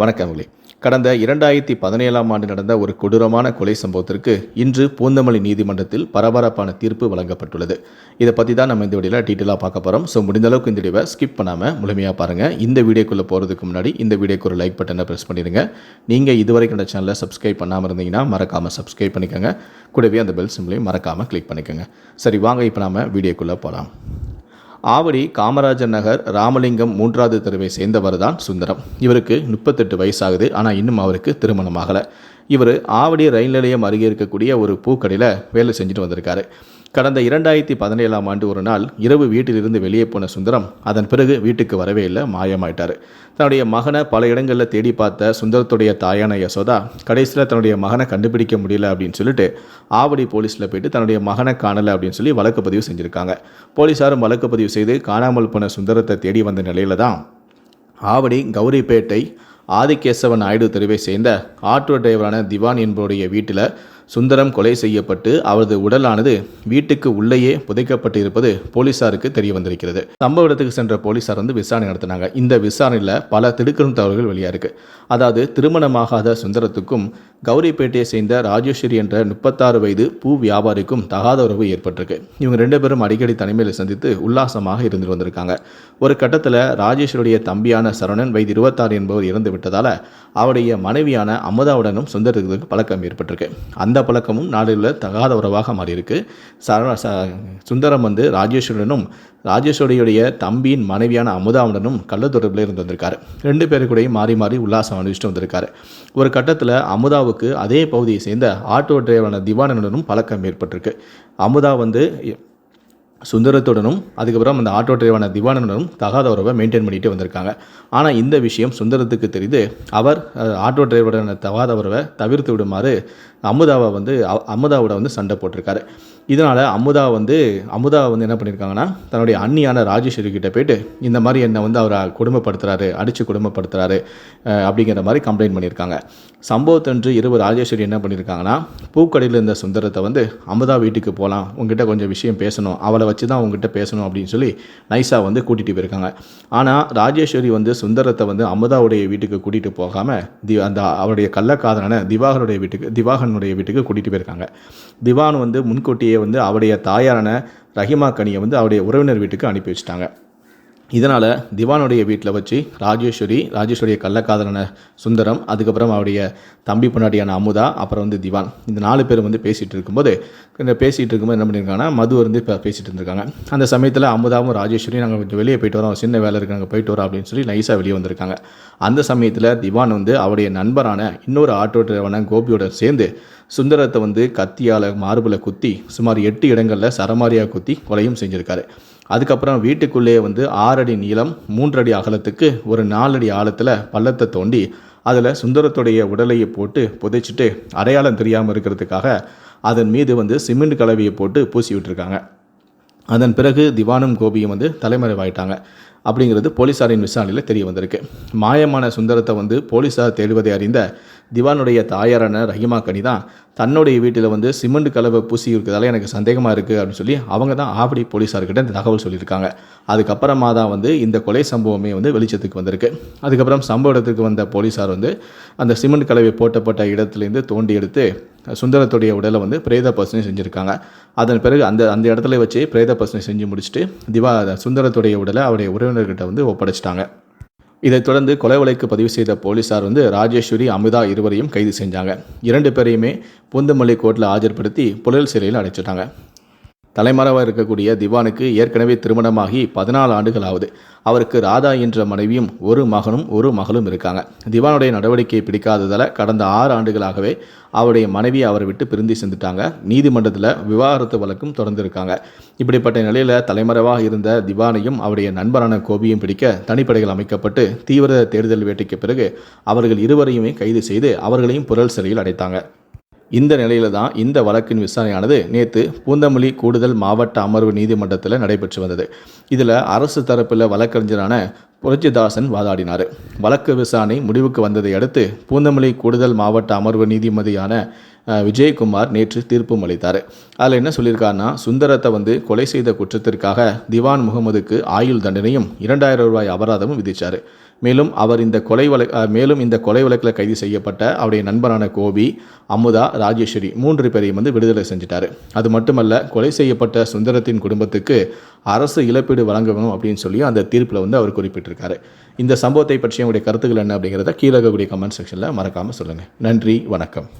வணக்கங்களே கடந்த இரண்டாயிரத்தி பதினேழாம் ஆண்டு நடந்த ஒரு கொடூரமான கொலை சம்பவத்திற்கு இன்று பூந்தமல்லி நீதிமன்றத்தில் பரபரப்பான தீர்ப்பு வழங்கப்பட்டுள்ளது. இதை பற்றி தான் நம்ம இந்த வீடியோவில் டீட்டெயிலாக பார்க்க போகிறோம் ஸோ முடிந்த அளவுக்கு இந்த வீடியோவை ஸ்கிப் பண்ணாமல் முழுமையாக பாருங்கள் இந்த வீடியோக்குள்ளே போகிறதுக்கு முன்னாடி இந்த வீடியோக்கு ஒரு லைக் பட்டனை ப்ரெஸ் பண்ணிடுங்க. நீங்கள் இதுவரைக்கும் இந்த சேனலை சப்ஸ்கிரைப் பண்ணாமல் இருந்தீங்கன்னா மறக்காமல் சப்ஸ்கிரைப் பண்ணிக்கோங்க. கூடவே அந்த பெல் சிம்லையும் மறக்காமல் கிளிக் பண்ணிக்கோங்க. சரி வாங்க இப்போ நாம வீடியோக்குள்ளே போகலாம் ஆவடி காமராஜர் நகர் ராமலிங்கம் மூன்றாவது தெருவை சேர்ந்தவர் தான் சுந்தரம். இவருக்கு முப்பத்தெட்டு வயசாகுது. ஆனால் இன்னும் அவருக்கு திருமணமாகலை இவர் ஆவடி ரயில் நிலையம் அருகே இருக்கக்கூடிய ஒரு பூக்கடையில் வேலை செஞ்சுட்டு வந்திருக்காரு. கடந்த இரண்டாயிரத்தி பதினேழாம் ஆண்டு ஒரு நாள் இரவு வீட்டிலிருந்து வெளியே போன சுந்தரம் அதன் பிறகு வீட்டுக்கு வரவே இல்லை மாயமாயிட்டார். தன்னுடைய மகனை பல இடங்களில் தேடி பார்த்த சுந்தரத்துடைய தாயான யசோதா கடைசியில் தன்னுடைய மகனை கண்டுபிடிக்க முடியல அப்படின்னு சொல்லிட்டு ஆவடி போலீஸில் போயிட்டு தன்னுடைய மகனை காணலை அப்படின்னு சொல்லி வழக்கு பதிவு செஞ்சுருக்காங்க. போலீஸாரும் வழக்கு பதிவு செய்து காணாமல் போன சுந்தரத்தை தேடி வந்த நிலையில தான் ஆவடி கௌரிப்பேட்டை ஆதிகேசவன் நாயுடு தெருவை சேர்ந்த ஆட்டோ டிரைவரான திவான் என்பவருடைய வீட்டில் சுந்தரம் கொலை செய்யப்பட்டு அவரது உடலானது வீட்டுக்கு உள்ளேயே புதைக்கப்பட்டு இருப்பது போலீசாருக்கு தெரிய வந்திருக்கிறது. சம்பவ இடத்துக்கு சென்ற போலீசார் வந்து விசாரணை நடத்தினாங்க. இந்த விசாரணையில் பல திடுக்கிடும் தகவல்கள் வெளியாக இருக்கு. அதாவது திருமணமாகாத சுந்தரத்துக்கும் கௌரிப்பேட்டையை சேர்ந்த ராஜேஸ்வரி என்ற முப்பத்தாறு வயது பூ வியாபாரிக்கும் தகாத உறவு ஏற்பட்டிருக்கு. இவங்க ரெண்டு பேரும் அடிக்கடி தனிமையில் சந்தித்து உல்லாசமாக இருந்து வந்திருக்காங்க. ஒரு கட்டத்தில் ராஜேஸ்வருடைய தம்பியான சரவணன் வயது இருபத்தாறு என்பவர் இறந்து விட்டதால் அவருடைய மனைவியான அமுதாவுடனும் சுந்தரத்துக்கு பழக்கம் ஏற்பட்டிருக்கு. அந்த பழக்கமும் நாடுகளில் தகாத உறவாக மாறியிருக்கு. சரவண ச சுந்தரம் வந்து ராஜேஸ்வரனும் ராஜேஸ்வரியுடைய தம்பியின் மனைவியான அமுதாவுடனும் கள்ள தொடர்பில் இருந்து வந்திருக்காரு. ரெண்டு பேரு கூடயும் மாறி மாறி உல்லாசம் அனுபவிச்சுட்டு வந்திருக்காரு. ஒரு கட்டத்தில் அமுதாவுக்கு அதே பகுதியை சேர்ந்த ஆட்டோ டிரைவரான திவானனுடனும் பழக்கம் ஏற்பட்டிருக்கு. அமுதா வந்து சுந்தரத்துடனும் அதுக்கப்புறம் அந்த ஆட்டோ டிரைவான திவானனுடனும் தகாத உறவை மெயின்டைன் பண்ணிட்டு வந்திருக்காங்க. ஆனால் இந்த விஷயம் சுந்தரத்துக்கு தெரிந்து அவர் ஆட்டோ டிரைவருடன தகாத உறவை தவிர்த்து விடுமாறு அமுதாவை வந்து அமுதாவோட வந்து சண்டை போட்டிருக்காரு. இதனால் அமுதா வந்து அமுதா வந்து என்ன பண்ணியிருக்காங்கன்னா தன்னுடைய அண்ணியான ராஜேஸ்வரி கிட்ட போயிட்டு இந்த மாதிரி என்னை வந்து அவரை குடும்பப்படுத்துகிறாரு அடித்து குடும்பப்படுத்துகிறாரு அப்படிங்கிற மாதிரி கம்ப்ளைண்ட் பண்ணியிருக்காங்க சம்பவத்தன்று இரவு ராஜேஸ்வரி என்ன பண்ணியிருக்காங்கன்னா பூக்கடையில் இருந்த சுந்தரத்தை வந்து அமுதா வீட்டுக்கு போகலாம் உங்ககிட்ட கொஞ்சம் விஷயம் பேசணும் அவளை வச்சு தான் உங்ககிட்ட பேசணும் அப்படின்னு சொல்லி நைஸாக வந்து கூட்டிகிட்டு போயிருக்காங்க. ஆனால் ராஜேஸ்வரி வந்து சுந்தரத்தை வந்து அமுதாவுடைய வீட்டுக்கு கூட்டிகிட்டு போகாமல் தி அந்த அவருடைய கள்ளக்காதலான திவாகருடைய வீட்டுக்கு திவாகனுடைய வீட்டுக்கு கூட்டிகிட்டு போயிருக்காங்க. திவான் வந்து முன்கூட்டியே வந்து அவருடைய தாயாரான ரஹிமா கனியை வந்து அவருடைய உறவினர் வீட்டுக்கு அனுப்பி வச்சிட்டாங்க. இதனால் திவானுடைய வீட்டில் வச்சு ராஜேஸ்வரி ராஜேஸ்வரிய கள்ளக்காதலான சுந்தரம் அதுக்கப்புறம் அவருடைய தம்பி பொண்டாட்டியான அமுதா அப்புறம் வந்து திவான். இந்த நாலு பேர் வந்து பேசிகிட்டு இருக்கும்போது பேசிகிட்டு இருக்கும்போது என்ன பண்ணியிருக்காங்கன்னா மது வந்து இப்போ பேசிகிட்டு இருந்திருக்காங்க. அந்த சமயத்தில் அமுதாவும் ராஜேஸ்வரியும் நாங்கள் கொஞ்சம் வெளியே போயிட்டு வரோம் சின்ன வேலை இருக்கு நாங்கள் போயிட்டு வரோம் அப்படின்னு சொல்லி நைஸாக வெளியே வந்திருக்காங்க. அந்த சமயத்தில் திவான் வந்து அவருடைய நண்பரான இன்னொரு ஆட்டோ டிரைவரான கோபியோட சேர்ந்து சுந்தரத்தை வந்து கத்தியால் மார்பில் குத்தி சுமார் எட்டு இடங்களில் சரமாரியாக குத்தி கொலையும் செஞ்சுருக்காரு. அதுக்கப்புறம் வீட்டுக்குள்ளேயே வந்து ஆறடி நீளம் மூன்றடி அகலத்துக்கு ஒரு நாலடி ஆழத்தில் பள்ளத்தை தோண்டி அதில் சுந்தரத்துடைய உடலையை போட்டு புதைச்சிட்டு அடையாளம் தெரியாமல் இருக்கிறதுக்காக அதன் மீது வந்து சிமெண்ட் கலவையை போட்டு பூசி விட்டுருக்காங்க. அதன் பிறகு திவானும் கோபியும் வந்து தலைமறைவாயிட்டாங்க. அப்படிங்கிறது போலீஸாரின் விசாரணையில் தெரிய வந்திருக்கு. மாயமான சுந்தரத்தை வந்து போலீஸார் தேடுவதை அறிந்த திவானுடைய தாயாரான ரஹிமா கனி தான் தன்னுடைய வீட்டில் வந்து சிமெண்ட் கலவை பூசி இருக்கிறதால எனக்கு சந்தேகமாக இருக்குது அப்படின்னு சொல்லி அவங்க தான் ஆவடி போலீஸார்கிட்ட இந்த தகவல் சொல்லியிருக்காங்க. அதுக்கப்புறமா தான் வந்து இந்த கொலை சம்பவமே வந்து வெளிச்சத்துக்கு வந்திருக்கு. அதுக்கப்புறம் சம்பவ இடத்துக்கு வந்த போலீஸார் வந்து அந்த சிமெண்ட் கலவை போட்டப்பட்ட இடத்துலேருந்து தோண்டி எடுத்து சுந்தரத்துடைய உடலை வந்து பிரேத பசனை செஞ்சுருக்காங்க. அதன் பிறகு அந்த அந்த இடத்துல வச்சு பிரேத பசனை செஞ்சு முடிச்சுட்டு திவா சுந்தரத்துடைய உடலை அவருடைய உறவினர்கிட்ட வந்து ஒப்படைச்சிட்டாங்க. இதைத் தொடர்ந்து கொலை வழக்கு பதிவு செய்த போலீசார் வந்து ராஜேஸ்வரி அமிதா இருவரையும் கைது செஞ்சாங்க. இரண்டு பேரையுமே பூந்தமல்லி கோர்ட்டில் ஆஜர்படுத்தி புழல் சிறையில் அடைச்சிட்டாங்க. தலைமறைவாக இருக்கக்கூடிய திவானுக்கு ஏற்கனவே திருமணமாகி பதினாலு ஆண்டுகள் ஆகுது அவருக்கு ராதா என்ற மனைவியும் ஒரு மகனும் ஒரு மகளும் இருக்காங்க. திவானுடைய நடவடிக்கையை பிடிக்காததால் கடந்த ஆறு ஆண்டுகளாகவே அவருடைய மனைவி அவரை விட்டு பிரிந்து சென்றுட்டாங்க. நீதிமன்றத்தில் விவாகரத்து வழக்கும் தொடர்ந்துருக்காங்க. இப்படிப்பட்ட நிலையில் தலைமறைவாக இருந்த திவானையும் அவருடைய நண்பரான கோபியும் பிடிக்க தனிப்படைகள் அமைக்கப்பட்டு தீவிர தேடுதல் வேட்டைக்கு பிறகு அவர்கள் இருவரையுமே கைது செய்து அவர்களையும் புரல் சிறையில் அடைத்தாங்க. இந்த நிலையில தான் இந்த வழக்கின் விசாரணையானது நேற்று பூந்தமல்லி கூடுதல் மாவட்ட அமர்வு நீதிமன்றத்தில் நடைபெற்று வந்தது. இதில் அரசு தரப்பில் வழக்கறிஞரான புரட்சிதாசன் வாதாடினார். வழக்கு விசாரணை முடிவுக்கு வந்ததை அடுத்து பூந்தமல்லி கூடுதல் மாவட்ட அமர்வு நீதிமதியான விஜயகுமார் நேற்று தீர்ப்பும் அளித்தார். அதில் என்ன சொல்லியிருக்காருன்னா சுந்தரத்தை வந்து கொலை செய்த குற்றத்திற்காக திவான் முகமதுக்கு ஆயுள் தண்டனையும் இரண்டாயிரம் ரூபாய் அபராதமும் விதிச்சார். மேலும் அவர் இந்த கொலை வழக்கு மேலும் இந்த கொலை வழக்கில் கைது செய்யப்பட்ட அவருடைய நண்பரான கோபி அமுதா ராஜேஸ்வரி மூன்று பேரையும் வந்து விடுதலை செஞ்சிட்டாரு. அது மட்டுமல்ல கொலை செய்யப்பட்ட சுந்தரத்தின் குடும்பத்துக்கு அரசு இழப்பீடு வழங்க வேணும் அப்படின்னு சொல்லி அந்த தீர்ப்பில் வந்து அவர் குறிப்பிட்டிருக்காரு. இந்த சம்பவத்தை பற்றி உங்களுடைய கருத்துக்கள் என்ன அப்படிங்கிறத கீழே இருக்கக்கூடிய கமெண்ட் செக்ஷனில் மறக்காமல் சொல்லுங்கள் நன்றி வணக்கம்.